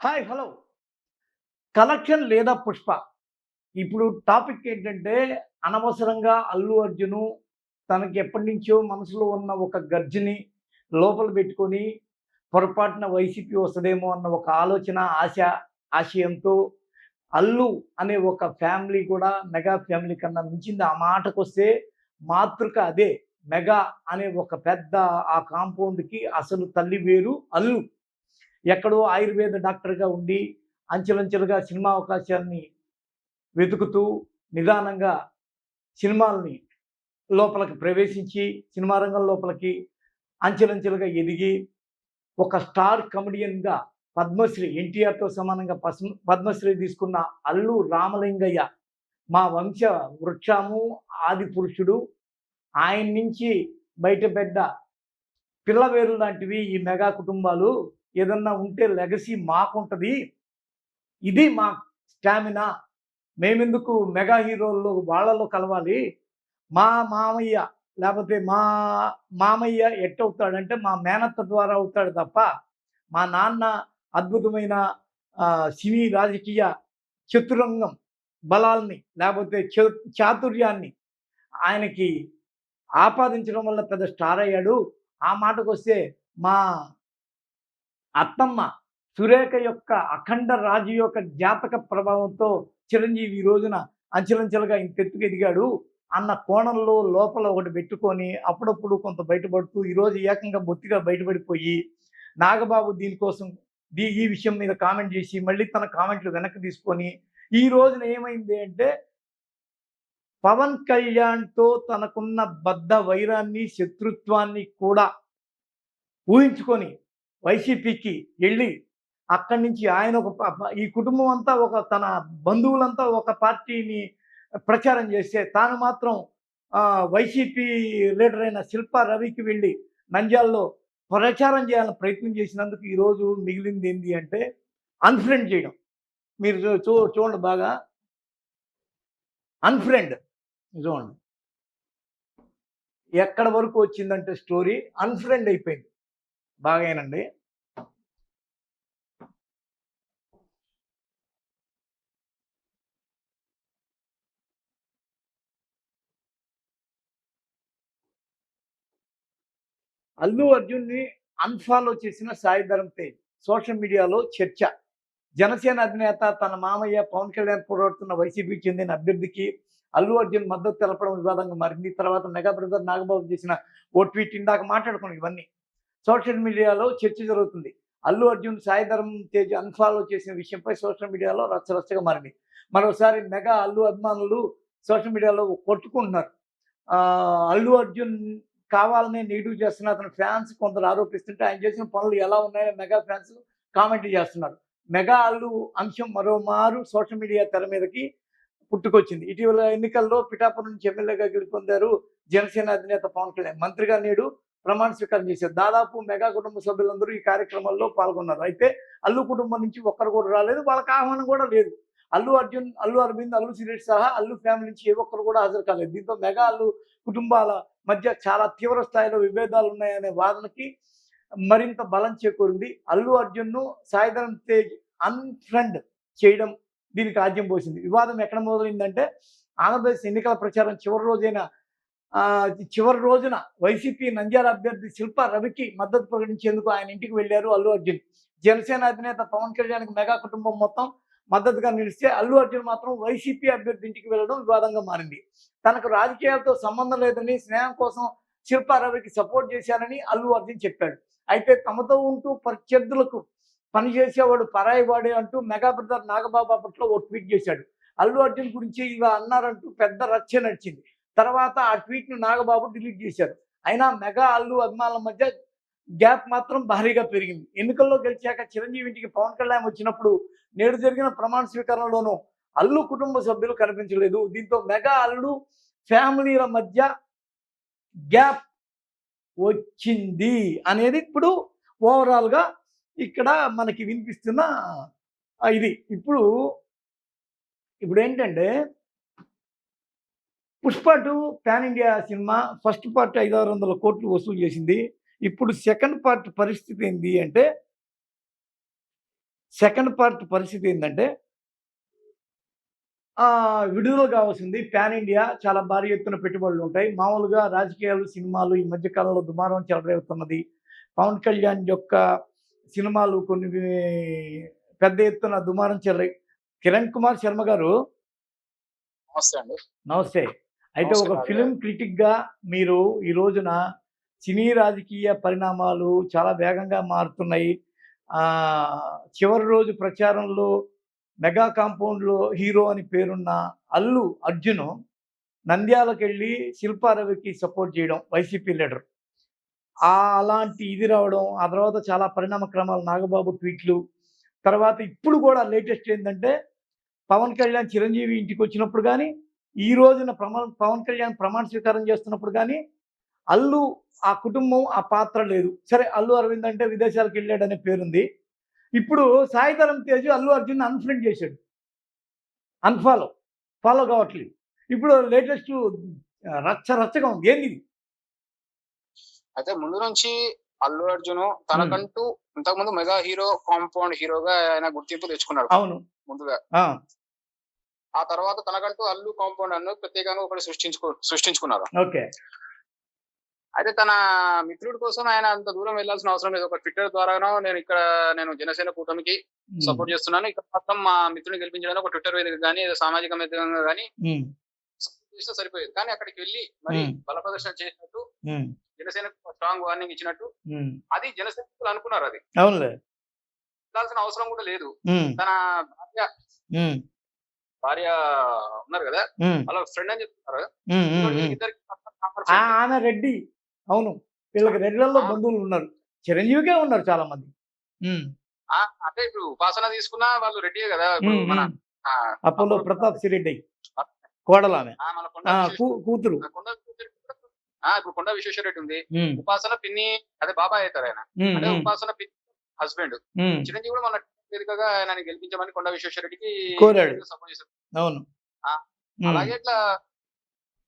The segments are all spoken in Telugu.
Hi hello. కలెక్షన్ లేదా పుష్ప? ఇప్పుడు టాపిక్ ఏంటంటే అనవసరంగా అల్లు అర్జును తనకి ఎప్పటి నుంచో మనసులో ఉన్న ఒక గర్జిని లోపల పెట్టుకొని పొరపాటున వైసీపీ వస్తుందేమో అన్న ఒక ఆలోచన ఆశ ఆశయంతో అల్లు అనే ఒక ఫ్యామిలీ కూడా మెగా ఫ్యామిలీ కన్నా మించింది ఆ మాటకు వస్తే మాతృక అదే మెగా అనే ఒక పెద్ద ఆ కాంపౌండ్కి అసలు తల్లి వేరు అల్లు. ఎక్కడో ఆయుర్వేద డాక్టర్గా ఉండి అంచెలంచెలుగా సినిమా అవకాశాన్ని వెతుకుతూ నిదానంగా సినిమాల్ని లోపలికి ప్రవేశించి సినిమా రంగం లోపలికి అంచెలంచెలుగా ఎదిగి ఒక స్టార్ కమెడియన్గా పద్మశ్రీ ఎన్టీఆర్తో సమానంగా పద్మశ్రీ తీసుకున్న అల్లు రామలింగయ్య మా వంశ వృక్షము ఆది పురుషుడు ఆయన నుంచి బయటపెడ్డ పిల్లవేరు లాంటివి ఈ మెగా కుటుంబాలు ఏదన్నా ఉంటే లెగసీ మాకుంటుంది. ఇది మా స్టామినా. మేమెందుకు మెగా హీరోల్లో వాళ్ళలో కలవాలి? మా మామయ్య లేకపోతే మా మామయ్య ఎట్టవుతాడంటే మా మేనత్త ద్వారా అవుతాడు తప్ప మా నాన్న అద్భుతమైన సినీ రాజకీయ చతురంగం బలాల్ని లేకపోతే చ- చాతుర్యాన్ని ఆయనకి ఆపాదించడం వల్ల పెద్ద స్టార్ అయ్యాడు. ఆ మాటకు వస్తే మా అత్తమ్మ సురేఖ యొక్క అఖండ రాజు యొక్క జాతక ప్రభావంతో చిరంజీవి ఈ రోజున అంచెలంచెలుగా ఇంకెత్తుకు ఎదిగాడు అన్న కోణంలో లోపల ఒకటి పెట్టుకొని అప్పుడప్పుడు కొంత బయటపడుతూ ఈరోజు ఏకంగా బొత్తిగా బయటపడిపోయి నాగబాబు దీనికోసం దీ ఈ విషయం మీద కామెంట్ చేసి మళ్ళీ తన కామెంట్లు వెనక్కి తీసుకొని ఈ రోజున ఏమైంది అంటే పవన్ కళ్యాణ్తో తనకున్న బద్ధ వైరాన్ని శత్రుత్వాన్ని కూడా ఊహించుకొని వైసీపీకి వెళ్ళి అక్కడి నుంచి ఆయన ఒక ఈ కుటుంబం అంతా ఒక తన బంధువులంతా ఒక పార్టీని ప్రచారం చేస్తే తాను మాత్రం వైసీపీ లీడర్ అయిన శిల్పా రవికి వెళ్ళి నంజాల్లో ప్రచారం చేయాలని ప్రయత్నం చేసినందుకు ఈరోజు మిగిలింది ఏంటి అంటే అన్ఫ్రెండ్ చేయడం. మీరు చూ- చూ చూడండి బాగా. అన్ఫ్రెండ్. చూడండి. ఎక్కడ వరకు వచ్చిందంటే స్టోరీ అన్ఫ్రెండ్ అయిపోయింది. బాగానండి. అల్లు అర్జున్ని అన్ఫాలో చేసిన సాయిధరం తేజ్ సోషల్ మీడియాలో చర్చ. జనసేన అధినేత తన మామయ్య పవన్ కళ్యాణ్ పోరాడుతున్న వైసీపీకి చెందిన అభ్యర్థికి అల్లు అర్జున్ మద్దతు తెలపడం వివాదంగా మారింది. తర్వాత మెగా బ్రదర్ నాగబాబు చేసిన ఓ ట్వీట్ ఇందాక మాట్లాడుకున్నాం ఇవన్నీ. సోషల్ మీడియాలో చర్చ జరుగుతుంది. అల్లు అర్జున్ సాయిధరం తేజ్ అన్ఫాలో చేసిన విషయంపై సోషల్ మీడియాలో రచ్చరచ్చగా మారింది. మరోసారి మెగా అల్లు అభిమానులు సోషల్ మీడియాలో కొట్టుకుంటున్నారు. అల్లు అర్జున్ కావాలని నెగిటివ్ చేస్తున్న అతని ఫ్యాన్స్ కొందరు ఆరోపిస్తుంటే ఆయన చేసిన పనులు ఎలా ఉన్నాయో మెగా ఫ్యాన్స్ కామెంట్ చేస్తున్నారు. మెగా అల్లు అంశం మరోమారు సోషల్ మీడియా తెర మీదకి పుట్టుకొచ్చింది. ఇటీవల ఎన్నికల్లో పిఠాపురం నుంచి ఎమ్మెల్యేగా గెలుపొందారు జనసేన అధినేత పవన్ కళ్యాణ్. మంత్రిగా నేడు ప్రమాణ స్వీకారం చేశారు. దాదాపు మెగా కుటుంబ సభ్యులందరూ ఈ కార్యక్రమంలో పాల్గొన్నారు. అయితే అల్లు కుటుంబం నుంచి ఒక్కరు కూడా రాలేదు వాళ్ళకి ఆహ్వానం కూడా లేదు. అల్లు అర్జున్ అల్లు అరవింద్ అల్లు సిరేట్ సహా అల్లు ఫ్యామిలీ నుంచి ఏ ఒక్కరు కూడా హాజరు కాలేదు. దీంతో మెగా అల్లు కుటుంబాల మధ్య చాలా తీవ్ర స్థాయిలో విభేదాలు ఉన్నాయనే వాదనకి మరింత బలం చేకూరింది. అల్లు అర్జున్ను సాయిధరం తేజ్ అన్ఫ్రెండ్ చేయడం దీనికి ఆద్యం పోసింది. వివాదం ఎక్కడ మొదలైందంటే ఆంధ్రప్రదేశ్ ఎన్నికల ప్రచారం చివరి రోజైన చివరి రోజున వైసీపీ నంద్యాల అభ్యర్థి శిల్ప రవికి మద్దతు ప్రకటించేందుకు ఆయన ఇంటికి వెళ్ళారు అల్లు అర్జున్. జనసేన అధినేత పవన్ కళ్యాణ్కి మెగా కుటుంబం మొత్తం మద్దతుగా నిలిస్తే అల్లు అర్జున్ మాత్రం వైసీపీ అభ్యర్థి ఇంటికి వెళ్ళడం వివాదంగా మారింది. తనకు రాజకీయాలతో సంబంధం లేదని స్నేహం కోసం శిల్పారావికి సపోర్ట్ చేశారని అల్లు అర్జున్ చెప్పాడు. అయితే తమతో ఉంటూ ప్రత్యర్థులకు పనిచేసేవాడు పరాయివాడే అంటూ మెగా బ్రదర్ నాగబాబు అప్పట్లో ఓ ట్వీట్ చేశాడు. అల్లు అర్జున్ గురించి ఇలా అన్నారంటూ పెద్ద రచ్చ నడిచింది. తర్వాత ఆ ట్వీట్ను నాగబాబు డిలీట్ చేశారు. అయినా మెగా అల్లు అభిమానుల మధ్య గ్యాప్ మాత్రం భారీగా పెరిగింది. ఎన్నికల్లో గెలిచాక చిరంజీవి ఇంటికి పవన్ కళ్యాణ్ వచ్చినప్పుడు నేడు జరిగిన ప్రమాణ స్వీకరణలోనూ అల్లు కుటుంబ సభ్యులు కనిపించలేదు. దీంతో మెగా అల్లు ఫ్యామిలీల మధ్య గ్యాప్ వచ్చింది అనేది ఇప్పుడు ఓవరాల్గా ఇక్కడ మనకి వినిపిస్తున్న ఇది. ఇప్పుడు ఇప్పుడు ఏంటంటే Pushpa two pan India cinema first part ఐదు ఆరు వందల కోట్లు వసూలు చేసింది. ఇప్పుడు సెకండ్ పార్ట్ పరిస్థితి ఏంటి అంటే సెకండ్ పార్ట్ పరిస్థితి ఏంటంటే ఆ, విడుదల కావాల్సింది పాన్ ఇండియా చాలా భారీ ఎత్తున పెట్టుబడులు ఉంటాయి. మామూలుగా రాజకీయాలు సినిమాలు ఈ మధ్య కాలంలో దుమారం చెలరేగుతున్నది. పవన్ కళ్యాణ్ యొక్క సినిమాలు కొన్ని పెద్ద ఎత్తున దుమారం చెలరే కిరణ్ కుమార్ శర్మ గారు నమస్తే అండి. నమస్తే. అయితే ఒక. ఫిలిం క్రిటిక్గా మీరు ఈ రోజున సినీ రాజకీయ పరిణామాలు చాలా వేగంగా మారుతున్నాయి. చివరి రోజు ప్రచారంలో మెగా కాంపౌండ్లో హీరో అని పేరున్న అల్లు అర్జును నంద్యాలకు వెళ్ళి శిల్పారవికి సపోర్ట్ చేయడం వైసీపీ లీడర్. అలాంటి ఇది రావడం ఆ తర్వాత చాలా పరిణామ క్రమాలు నాగబాబు ట్వీట్లు. తర్వాత ఇప్పుడు కూడా లేటెస్ట్ ఏంటంటే పవన్ కళ్యాణ్ చిరంజీవి ఇంటికి వచ్చినప్పుడు కానీ ఈ రోజున ప్రమా పవన్ కళ్యాణ్ ప్రమాణ స్వీకారం చేస్తున్నప్పుడు కానీ అల్లు ఆ కుటుంబం ఆ పాత్ర లేదు. సరే అల్లు అరవింద్ అంటే విదేశాలకు వెళ్ళాడనే పేరుంది. ఇప్పుడు సాయిధరం తేజ్ అల్లు అర్జున్ అన్ఫ్రెండ్ చేశాడు. అన్ఫాలో ఫాలో కావట్లేదు. ఇప్పుడు లేటెస్ట్ రచ్చ రచ్చగా ఉంది. ఏంది? అయితే ముందు నుంచి అల్లు అర్జున్ తనకంటూ ఇంతకుముందు మెగా హీరో కాంపౌండ్ హీరోగా ఆయన గుర్తింపు తెచ్చుకున్నాడు. అవును. ముందుగా. ఆ, తర్వాత తనకంటూ అల్లు కాంపౌండ్ అನ್ನು ప్రత్యేకంగా ఒకటి సృష్టించుకో సృష్టించుకున్నారు. ఓకే. అయితే తన మిత్రుడి కోసం ఆయన అంత దూరం వెళ్ళాల్సిన అవసరం లేదు. ఒక ట్విట్టర్ ద్వారానో నేను ఇక్కడ నేను జనసేన కూటమికి సపోర్ట్ చేస్తున్నాను. ఇక్కడ మాత్రం మా మిత్రుని గెలిపించడానికి ఒక ట్విట్టర్ వేదిక కానీ సామాజిక మాధ్యమంగా కానీ చేస్తే సరిపోయేది. కానీ అక్కడికి వెళ్ళి మరి. బల ప్రదర్శన చేసినట్టు ఉమ్, జనసేనకు స్ట్రాంగ్ వార్నింగ్ ఇచ్చినట్టు. అది జనసేనకులు అనుకున్నారు అది. వెళ్ళాల్సిన అవసరం కూడా లేదు. తన భార్య భార్య ఉన్నారు కదా వాళ్ళ ఫ్రెండ్ అని చెప్తున్నారు. ఇద్దరికి ఆమె రెడ్డి. అవును. వీళ్ళకి రెడ్డిలలో ఆ. బంధువులు ఉన్నారు చిరంజీవికే ఉన్నారు చాలా మంది అంటే ఇప్పుడు ఉపాసన తీసుకున్నా వాళ్ళు రెడ్డియే కదా! మన అపోలో ప్రతాప్ సిరెడ్డి కోడలు ఆమె. కూతురు. ఇప్పుడు కొండ విశ్వేశ్వర రెడ్డి ఉంది. ఉపాసన పిన్ని అదే బాబాయ్ అవుతారు ఆయన. ఉపాసన పిన్ని హస్బెండ్. చిరంజీవి కూడా మన వేదికగా ఆయన గెలిపించమని కొండ విశ్వేశ్వర రెడ్డికి కోరాడు. సపోర్ట్ చేశారు. అవును. అలాగే ఇట్లా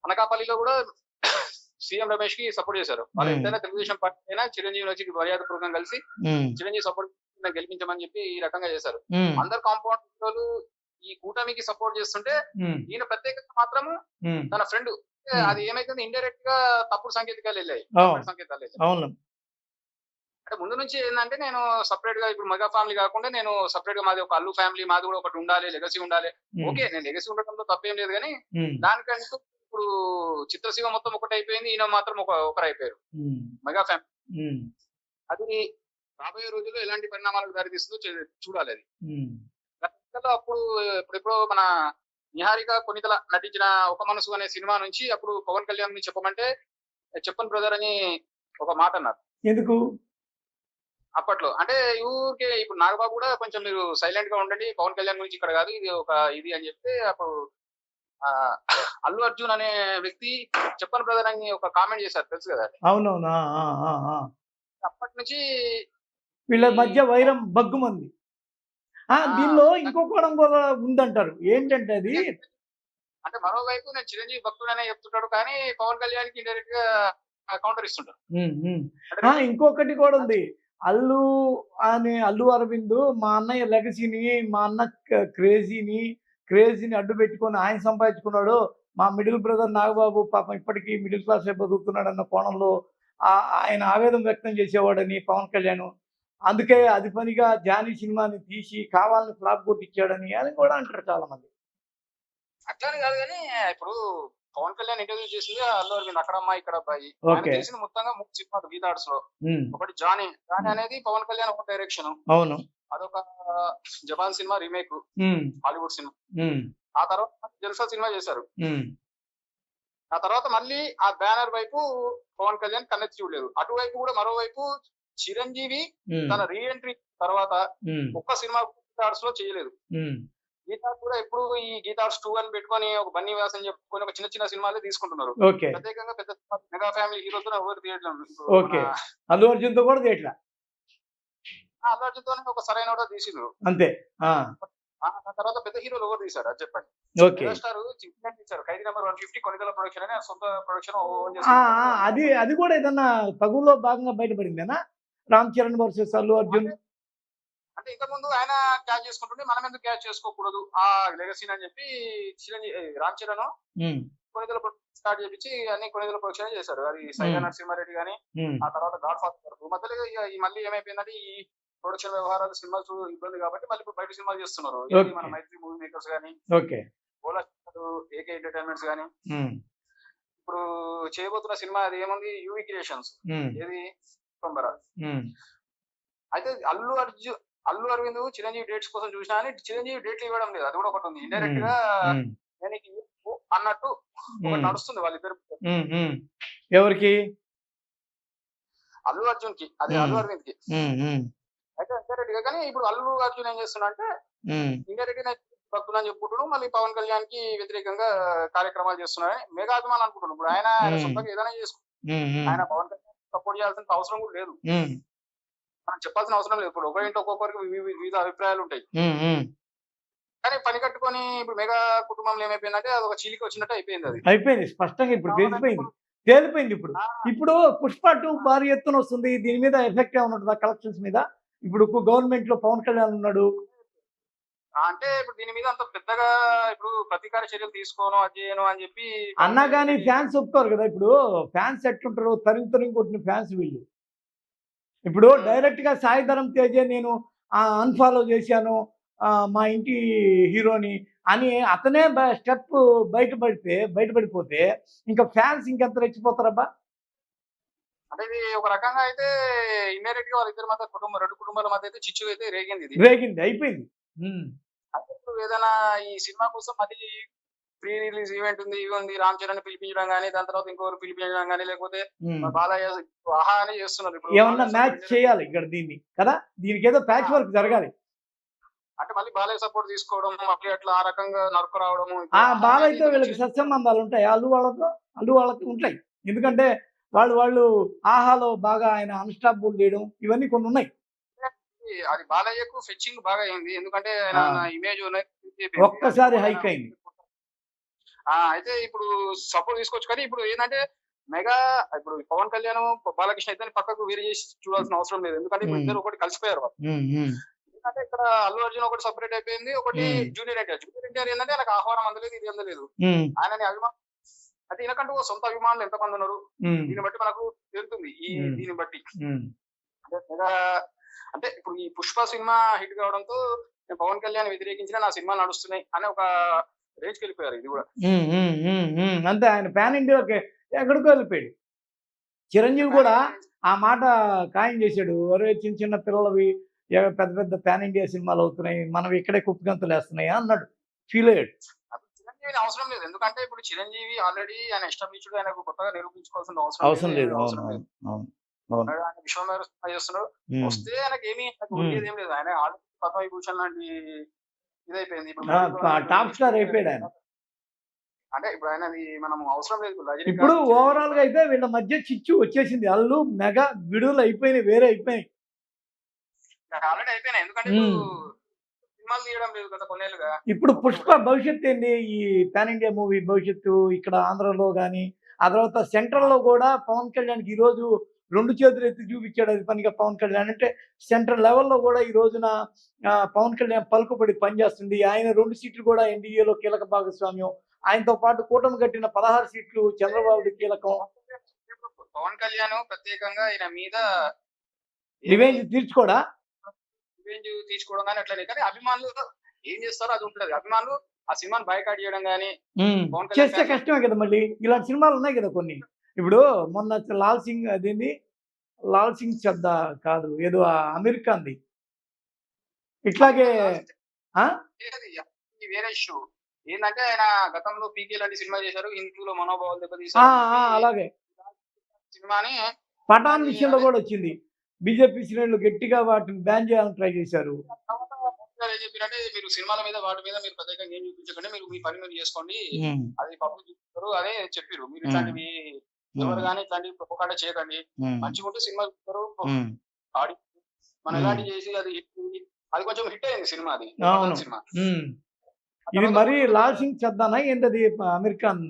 అనకాపల్లిలో కూడా సీఎం రమేష్కి సపోర్ట్ చేశారు వాళ్ళు. ఎంతైనా తెలుగుదేశం పార్టీ అయినా చిరంజీవి వచ్చి మర్యాద పూర్వకంగా కలిసి చిరంజీవి సపోర్ట్ గెలిపించమని చెప్పి ఈ రకంగా చేశారు. అందరు కాంపౌండ్ ఈ కూటమికి సపోర్ట్ చేస్తుంటే ఈయన ప్రత్యేకంగా మాత్రము. తన ఫ్రెండ్. అది ఏమైతుంది ఇండైరెక్ట్గా తప్పుడు సంకేతాలు వెళ్ళాయి. సంకేతాలు వెళ్ళాయి. అంటే ముందు నుంచి ఏంటంటే నేను సపరేట్గా ఇప్పుడు మెగా ఫ్యామిలీ కాకుండా నేను సపరేట్గా మాది ఒక అల్లు ఫ్యామిలీ మాది కూడా ఒకటి ఉండాలి లెగసీ ఉండాలి. ఓకే నేను లెగసీ ఉండటంలో తప్పేం లేదు కానీ దానికంటూ ఇప్పుడు చిత్రసీమ మొత్తం ఒకటి అయిపోయింది ఈయన మాత్రం ఒక ఒకరు అయిపోయారు ఉమ్, మెగా ఫ్యామిలీ అది రాబోయే రోజుల్లో ఎలాంటి పరిణామాలకు దారితీస్తుందో చూడాలి అది. అప్పుడు ఇప్పుడు మన నిహారిక కొనితల నటించిన ఒక మనసు అనే సినిమా నుంచి అప్పుడు పవన్ కళ్యాణ్ని చెప్పమంటే చెప్పను బ్రదర్ అని ఒక మాట అన్నారు. ఎందుకు? అప్పట్లో. అంటే ఊరికే ఇప్పుడు నాగబాబు కూడా కొంచెం మీరు సైలెంట్గా ఉండండి పవన్ కళ్యాణ్ గురించి ఇక్కడ కాదు ఇది ఒక ఇది అని చెప్తే అప్పుడు అల్లు అర్జున్ అనే వ్యక్తి చెప్పను బ్రదర్ అని ఒక కామెంట్ చేశారు తెలుసు కదా అవునవునా. అప్పటి నుంచి వీళ్ళ మధ్య వైరం బగ్గుమంది. దీనిలో ఇంకో కోణం కూడా ఉందంటారు. ఏంటంటే అది అంటే మరోవైపు నేను చిరంజీవి భక్తుడనే చెప్తుంటాడు కానీ పవన్ కళ్యాణ్కి ఇండైరెక్ట్గా కౌంటర్ ఆ, ఇంకొకటి కూడా ఉంది. అల్లు అని అల్లు అరవింద్ మా అన్నయ్య లెగసీని మా అన్న క్రేజీని క్రేజీని అడ్డు పెట్టుకొని ఆయన సంపాదించుకున్నాడు. మా మిడిల్ బ్రదర్ నాగబాబు పాపం ఇప్పటికీ మిడిల్ క్లాస్ బతుకుతున్నాడు అన్న కోణంలో ఆ- ఆయన ఆవేదన వ్యక్తం చేసేవాడని పవన్ కళ్యాణ్. అందుకే అది పనిగా జానీ సినిమాని తీసి కావాలని ఫ్లాప్ కొట్టించాడని అని కూడా అంటారు చాలా మంది అట్లానే కాదు కానీ ఇప్పుడు పవన్ కళ్యాణ్ ఇంటర్వ్యూ చేసింది అల్లు అరవింద్ అక్కడ అమ్మాయి ఇక్కడ అబ్బాయి. తెలిసిన మొత్తంగా మూడు సినిమాలు గీతాడ్స్లో ఒకటి జానీ. జానీ అనేది పవన్ కళ్యాణ్ ఒక డైరెక్షన్. అవును. అదొక Japan cinema remake. Hollywood cinema. ఆ తర్వాత జల్సా సినిమా చేశారు. ఆ తర్వాత మళ్ళీ ఆ బ్యానర్ వైపు పవన్ కళ్యాణ్ కన్నెత్తి చూడలేదు. అటువైపు కూడా మరోవైపు చిరంజీవి తన రీఎంట్రీ తర్వాత ఒక్క సినిమా గీతార్స్లో చేయలేదు. గీతార్స్ కూడా ఎప్పుడు ఈ గీతార్స్ టూ అని పెట్టుకొని ఒక బన్నీ వ్యాసం చెప్పుకొని ఒక చిన్న చిన్న సినిమాలే తీసుకుంటున్నారు. ప్రత్యేకంగా పెద్ద మెగా ఫ్యామిలీ హీరోతో ఎవరు తీయట్లేదు. అల్లు అర్జున్తో కూడా చేయట్లా ఆ అల్లు అర్జున్ తోనే ఒక సరైన కూడా తీసిండ్రు. అంతే. తర్వాత పెద్ద హీరోలు ఎవరు తీశారు అది చెప్పండి. ఓకే. మెగాస్టార్ చిన్న తీశారు Khaidi number one fifty production అని సొంత ప్రొడక్షన్ అది అది కూడా ఏదన్నా తగులో భాగంగా బయటపడిందేనా? రామ్ చరణ్ వర్సెస్ అల్లు అర్జున్. అంటే ఇంతకుముందు ఆయన క్యాచ్ చేసుకుంటుంటే మనం ఎందుకు క్యాచ్ చేసుకోకూడదు? ఆ లెగసీన్ అని చెప్పి చిరంజీవి రామ్ చరణ్ కొనిదల స్టార్ట్ చేపించి అన్ని కొనిదల ప్రొడక్షన్ చేశారు. అది Hmm. నరసింహారెడ్డి గానీ ఆ తర్వాత గాడ్ ఫాదర్ మధ్యలో మళ్ళీ ఏమైపోయిందంటే ఈ ప్రొడక్షన్ వ్యవహారాలు సినిమాలు ఇబ్బంది కాబట్టి మళ్ళీ ఇప్పుడు బయట సినిమాలు చేస్తున్నారు. మన మైత్రి మూవీ మేకర్స్ గానీ ఓకే. ఓలా ఏకే ఎంటర్టైన్మెంట్స్ గానీ ఉమ్, ఇప్పుడు చేయబోతున్న సినిమా అది ఏముంది? UV creations. ఏది? ఉమ్, అయితే అల్లు అర్జున్ అల్లు అరవింద్ చిరంజీవి డేట్స్ కోసం చూసినా అని చిరంజీవి డేట్లు ఇవ్వడం లేదు. అది కూడా ఒకటి ఉంది. ఇండైరెక్ట్గా నేను అన్నట్టు నడుస్తుంది వాళ్ళిద్దరు. ఎవరికి? అల్లు అర్జున్కి అది. అల్లు అరవింద్కి అయితే ఇండైరెక్ట్ కానీ ఇప్పుడు అల్లు అర్జున్ ఏం చేస్తున్నా అంటే ఇండైరెక్ట్గా భక్తులు అని చెప్పుకుంటున్నాడు. మళ్ళీ పవన్ కళ్యాణ్కి వ్యతిరేకంగా కార్యక్రమాలు చేస్తున్నారని మెగా అభిమానం అనుకుంటున్నాడు. ఇప్పుడు ఆయన. సొంతంగా ఏదైనా ఉమ్, ఆయన పవన్ కళ్యాణ్ సపోర్ట్ చేయాల్సిన అవసరం కూడా లేదు. మనం చెప్పాల్సిన అవసరం లేదు. ఇప్పుడు ఒకరింటి ఒక్కొక్కరికి వివిధ అభిప్రాయాలు ఉంటాయి. కానీ పని కట్టుకొని ఇప్పుడు మెగా కుటుంబంలో ఏమైపోయిందంటే అది ఒక చీలిక వచ్చినట్టు అయిపోయింది అది. అయిపోయింది. స్పష్టంగా ఇప్పుడు తెలిసిపోయింది తేలిపోయింది. ఇప్పుడు. ఇప్పుడు పుష్ప టూ భారీ ఎత్తున వస్తుంది. దీని మీద ఎఫెక్ట్ ఏమైనా ఉంటుందా? కలెక్షన్స్ మీద? ఇప్పుడు గవర్నమెంట్లో పవన్ కళ్యాణ్ ఉన్నాడు. అంటే ఇప్పుడు దీని మీద అంత పెద్దగా ఇప్పుడు ప్రతీకార చర్యలు తీసుకోను అది చేయను అని చెప్పి అన్నా కానీ ఫ్యాన్స్ ఒప్పుకోరు కదా ఇప్పుడు. ఫ్యాన్స్ ఎట్లుంటారు తరిగి తరిగి కొట్టిన ఫ్యాన్స్ వీళ్ళు. ఇప్పుడు డైరెక్ట్గా సాయిధరం తేజే నేను అన్ఫాలో చేశాను మా ఇంటి హీరోని అని అతనే స్టెప్ బయటపడితే బయటపడిపోతే ఇంకా ఫ్యాన్స్ ఇంకెంత రెచ్చిపోతారబ్బా? అంటే ఇది ఒక రకంగా అయితే ఇండైరెక్ట్గా వాళ్ళిద్దరి మధ్య కుటుంబం రెండు కుటుంబాల మధ్య అయితే చిచ్చు అయితే రేగింది ఇది. రేగింది అయిపోయింది. అంటే ఇప్పుడు ఏదైనా ఈ సినిమా కోసం మళ్ళీ ప్రీ రిలీజ్ ఈవెంట్ ఉంది ఇవి ఉంది రామ్ చరణ్ పిలిపించడం కానీ దాని తర్వాత ఇంకొకరు పిలిపించడం కానీ లేకపోతే. బాలయ్య ఆహా అని చేస్తున్నారు. ఇప్పుడు ఏమన్నా మ్యాచ్ చేయాలి ఇక్కడ దీన్ని కదా? దీనికి ఏదో ప్యాచ్ వర్క్ జరగాలి. అంటే మళ్ళీ బాలయ్య సపోర్ట్ తీసుకోవడం మళ్ళీ అట్లా ఆ రకంగా నరుకు రావడము ఆ బాలయ్యతో వీళ్ళకి సత్సంబంధాలు ఉంటాయి. అల్లు వాళ్ళతో అల్లు వాళ్ళకి ఉంటాయి. ఎందుకంటే వాళ్ళు వాళ్ళు ఆహాలో బాగా ఆయన అన్స్టాపుల్ చేయడం ఇవన్నీ కొన్ని ఉన్నాయి. అది బాలయ్యకు ఫెచ్చింగ్ బాగా అయింది. ఎందుకంటే. ఆయన ఇమేజ్ ఒక్కసారి హైక్ అయింది. ఆ అయితే ఇప్పుడు సపోర్ట్ తీసుకోవచ్చు కానీ ఇప్పుడు ఏంటంటే మెగా ఇప్పుడు పవన్ కళ్యాణ్ బాలకృష్ణ ఇద్దరిని పక్కకు వేరు చేసి చూడాల్సిన అవసరం లేదు. ఎందుకంటే ఇప్పుడు. ఇద్దరు ఒకటి కలిసిపోయారు ఎందుకంటే ఇక్కడ అల్లు అర్జున్ ఒకటి సపరేట్ అయిపోయింది. ఒకటి. జూనియర్ ఎన్టీఆర్. జూనియర్ ఎన్టీఆర్ ఏంటంటే నాకు ఆహ్వానం అందలేదు ఇది అందలేదు. ఉమ్, ఆయనని అభిమానం అంటే ఈయనకంటూ ఓ సొంత అభిమానులు ఎంతమంది ఉన్నారు? దీన్ని బట్టి మనకు తెలుస్తుంది ఈ. దీన్ని బట్టి. అంటే మెగా అంటే ఇప్పుడు ఈ పుష్ప సినిమా హిట్ కావడంతో నేను పవన్ కళ్యాణ్ వ్యతిరేకించిన నా సినిమాలు నడుస్తున్నాయి అనే ఒక రేంజ్కి వెళ్ళిపోయారు ఇది కూడా. అంతే ఆయన ప్యాన్ ఇండియాకి ఎక్కడికో వెళ్ళిపోయాడు. చిరంజీవి కూడా ఆ మాట ఖాయం చేశాడు. ఒరే చిన్న చిన్న పిల్లలవి పెద్ద పెద్ద ప్యాన్ ఇండియా సినిమాలు అవుతున్నాయి. మనం ఇక్కడే కుప్పగంతులు వేస్తున్నాయి అన్నాడు. ఫీల్ అయ్యాడు. చిరంజీవిని అవసరం లేదు. ఎందుకంటే ఇప్పుడు చిరంజీవి ఆల్రెడీ ఆయన ఎస్టాబ్లిష్డ్ ఆయనకు కొత్తగా నిరూపించుకోవాల్సిన అవసరం లేదు. అవసరం లేదు. ఆయన సినిమా చేస్తున్నాడు. వస్తే ఆయనకి ఏమీ ఏం లేదు. ఆయన ఆల్రెడీ పద్మ విభూషణ్ లాంటి ఇదైపోయింది. ఇప్పుడు టాప్ స్టార్ అయిపోయాడు ఆయన. అంటే ఇప్పుడు ఆయనది మనం అవసరం లేదు. ఇప్పుడు ఓవరాల్గా అయితే వీళ్ళ మధ్య చిచ్చు వచ్చేసింది. అల్లు మెగా విడుదల అయిపోయినాయి వేరే అయిపోయినాయి. ఆల్రెడీ అయిపోయినాయి. ఎందుకంటే సినిమాలు తీయడం లేదు గత కొన్నేళ్ళుగా. ఇప్పుడు పుష్ప భవిష్యత్తు ఏంది? ఈ పాన్ ఇండియా మూవీ భవిష్యత్తు ఇక్కడ ఆంధ్రలో కానీ ఆ తర్వాత సెంట్రల్లో కూడా పవన్ కళ్యాణ్కి ఈ రోజు రెండు చేతులు ఎత్తి చూపించాడు అది పనిగా పవన్ కళ్యాణ్. అంటే సెంట్రల్ లెవెల్లో కూడా ఈ రోజున పవన్ కళ్యాణ్ పలుకుబడి పనిచేస్తుంది. ఆయన రెండు సీట్లు కూడా ఎన్డీఏలో కీలక భాగస్వామ్యం. ఆయనతో పాటు కూటమి కట్టిన పదహారు సీట్లు చంద్రబాబు కీలకం. పవన్ కళ్యాణ్ ప్రత్యేకంగా ఆయన మీద రివెంజ్ తీర్చుకోడా? రివెంజ్ తీసుకోవడం కానీ అట్లనే కానీ అభిమానులు ఏం చేస్తారో అది ఉంటుంది. అభిమానులు ఆ సినిమాని బైకాట్ చేయడం కానీ చేస్తే కష్టమే కదా మళ్ళీ. ఇలాంటి సినిమాలు ఉన్నాయి కదా కొన్ని. ఇప్పుడు మొన్న లాల్ సింగ్ అదేంది? లాల్ సింగ్ చెద్ద కాదు. ఏదో ఆ అమెరికాంది ఇట్లాగే వేరే ఇష్యూ ఏంటంటే ఆయన గతంలో పీకే లాంటి సినిమా చేశారు. హిందూలో మనోభావాలు ఆ, అలాగే. సినిమాని పఠాన్ విషయంలో కూడా వచ్చింది. బీజేపీ శ్రేణులు గట్టిగా వాటిని బ్యాన్ చేయాలని ట్రై చేశారు. చెప్పారంటే మీరు సినిమాల మీద వాటి మీద మీరు ప్రత్యేకంగా ఏం? చూపించకండి మీరు మీ పని మీరు చేసుకోండి అది పబ్లిక్ చూస్తారు అని చెప్పారు మీరు ఇట్లాంటివి ఎవరు కానీ ఇట్లాంటివి ప్రొపకాండ చేయకండి మంచిగా ఉంటే సినిమా చూస్తారు ఆడి మనం. ఇలాంటి చేసి అది అది కొంచెం హిట్ అయింది సినిమా అది. సినిమా ఇది మరి లాల్ సింగ్ చెద్దానా ఏంటది అమెరికన్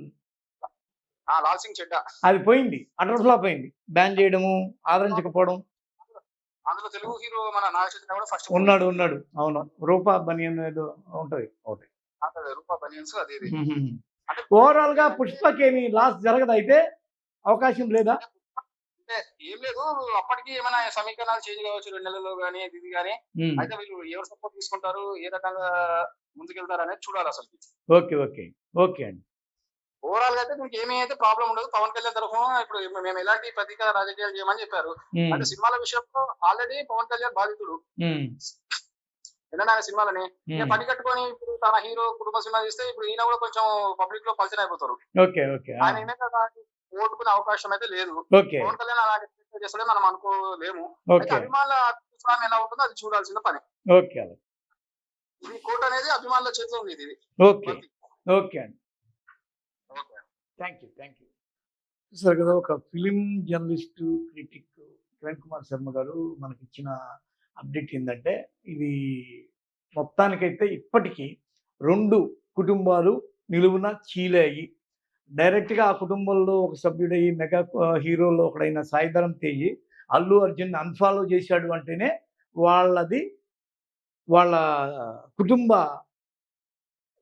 ఆ లాల్ సింగ్ చెడ్డా. అది పోయింది. అటర్ ఫ్లాప్ అయింది బ్యాన్ చేయడము ఆదరించకపోవడం. అందులో తెలుగు హీరో మన నాగచైతన్య కూడా ఫస్ట్ ఉన్నాడు ఉన్నాడు. అవును. రూపా బనియన్ ఏదో ఉంటది. ఒకటి. రూపా బనియన్స్ అది ఓవరాల్గా పుష్పకి ఏమి లాస్ జరగదు అయితే అవకాశం లేదా? అంటే ఏం లేదు. అప్పటికి ఏమైనా సమీకరణాలు చేంజ్ కావచ్చు రెండు నెలల్లో కానీ ఇది కానీ ఉమ్. అయితే వీళ్ళు ఎవరు సపోర్ట్ తీసుకుంటారు ఏ రకంగా ముందుకెళ్తారు అనేది చూడాలి అసలు ఓకే ఓకే. ఓకే అండి. ఓవరాల్గా అయితే దీనికి ఏమీ అయితే ప్రాబ్లం ఉండదు. పవన్ కళ్యాణ్ తరఫున ఇప్పుడు మేము ఎలాంటి ప్రతీకార రాజకీయాలు చేయమని చెప్పారు. అంటే సినిమాల విషయంలో ఆల్రెడీ పవన్ కళ్యాణ్ బాధితుడు. ఆయన సినిమాలని. పని కట్టుకొని ఇప్పుడు తన హీరో కుటుంబ సినిమా తీస్తే ఇప్పుడు ఈయన కూడా కొంచెం పబ్లిక్లో పరిచయం అయిపోతారు. ఆయన అలాంటి ఓటుకునే అవకాశం అయితే లేదు. పవన్ కళ్యాణ్ అలాంటి చేస్తాడే మనం అనుకోలేము. అభిమానుల అభిప్రాయం ఎలా ఉంటుందో అది చూడాల్సిన పని. ఓకే. ఇది కోర్టు అనేది అభిమానుల చేతిలో ఉంది ఇది. ఓకే ఓకే అండి. Okay thank you thank you. Sir కదా ఒక film journalist critic Kiran Kumar Sharma garu మనకి ఇచ్చిన అప్డేట్ ఏంటంటే ఇది మొత్తానికైతే ఇప్పటికీ రెండు కుటుంబాలు నిలువున చీలాయి. డైరెక్ట్గా ఆ కుటుంబంలో ఒక సభ్యుడయ్యి మెగా హీరోలో ఒకడైన సాయిధరం తేజి అల్లు అర్జున్ అన్ఫాలో చేశాడు అంటేనే వాళ్ళది వాళ్ళ కుటుంబ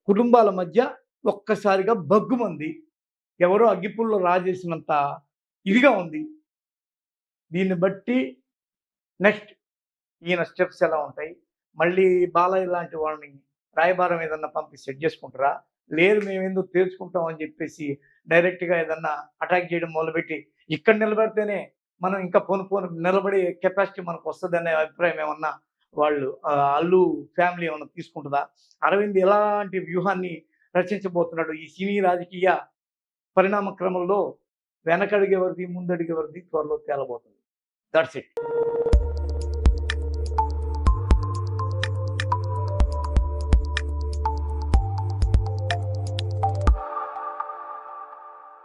కుటుంబాల మధ్య ఒక్కసారిగా బగ్గుమంది. ఎవరో అగ్గిపుల్లో రాజేసినంత ఇదిగా ఉంది. దీన్ని బట్టి నెక్స్ట్ ఈయన స్టెప్స్ ఎలా ఉంటాయి? మళ్ళీ బాలయ్య లాంటి వాళ్ళని రాయబారం ఏదన్నా పంపి సెట్ చేసుకుంటారా? లేదు మేము ఎందుకు తేల్చుకుంటాం అని చెప్పేసి డైరెక్ట్గా ఏదన్నా అటాక్ చేయడం మొదలుపెట్టి ఇక్కడ నిలబడితేనే మనం ఇంకా పోను పోను నిలబడే కెపాసిటీ మనకు వస్తుందనే అభిప్రాయం ఏమన్నా వాళ్ళు అల్లు ఫ్యామిలీ ఏమన్నా తీసుకుంటుందా? అరవింద్ ఎలాంటి వ్యూహాన్ని రచించబోతున్నాడు? ఈ సినీ రాజకీయ పరిణామ క్రమంలో వెనకడిగేవరిది ముందడిగేవరిది త్వరలో తేలబోతుంది. That's it